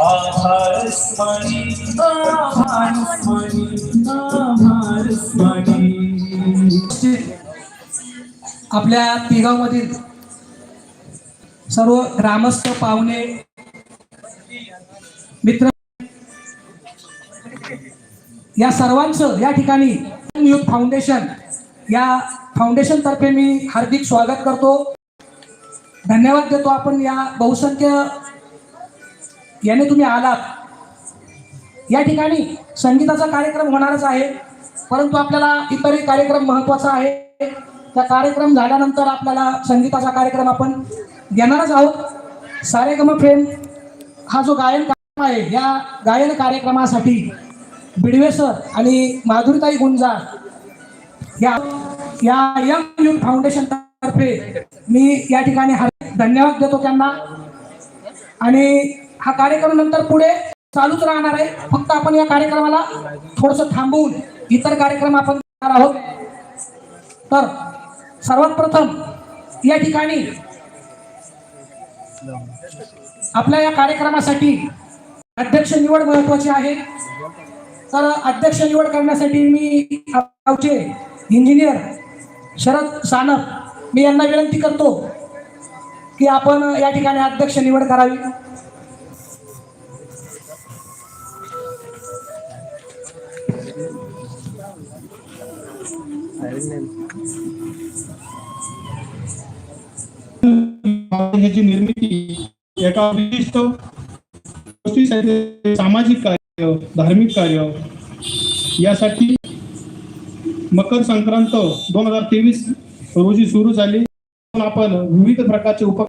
आभारस्मणी आभारस्मणी आभारस्मणी आपल्या तिगावमधील सर्व ग्रामस्थ पाहुणे मित्र या सर्वांचं या ठिकाणी फाउंडेशन या फाउंडेशन तर्फे मी हार्दिक स्वागत करतो. धन्यवाद देतो आपण या बहुसंख्य याने तुम्ही आलात. या ठिकाणी संगीताचा कार्यक्रम होणारच आहे परंतु आपल्याला इतरही कार्यक्रम महत्त्वाचा आहे. त्या कार्यक्रम झाल्यानंतर आपल्याला संगीताचा कार्यक्रम आपण घेणारच आहोत. सारेगम फेम हा जो गायन कार्यक्रम आहे या गायन कार्यक्रमासाठी बिडवे सर आणि माधुरीताई गुंजार या या यंग युथ फाउंडेशन तर्फे मी या ठिकाणी हर धन्यवाद देतो त्यांना. आणि हा कार्यक्रम नंतर पुढे चालूच राहणार आहे. फक्त आपण या कार्यक्रमाला थोडस थांबवून इतर कार्यक्रम आपण करणार आहोत. तर सर्वात प्रथम या ठिकाणी आपल्या या कार्यक्रमासाठी अध्यक्ष निवड महत्वाची आहे. तर अध्यक्ष निवड करण्यासाठी मी गावचे इंजिनियर शरद सानप मी यांना विनंती करतो की आपण या ठिकाणी अध्यक्ष निवड करावी? निर्मिती एका विशिष्ट सामाजिक कार्य धार्मिक कार्य यासाठी मकर संक्रांत दोन हजार तेवीस रोजी सुरू झाली. आपण विविध प्रकारचे उप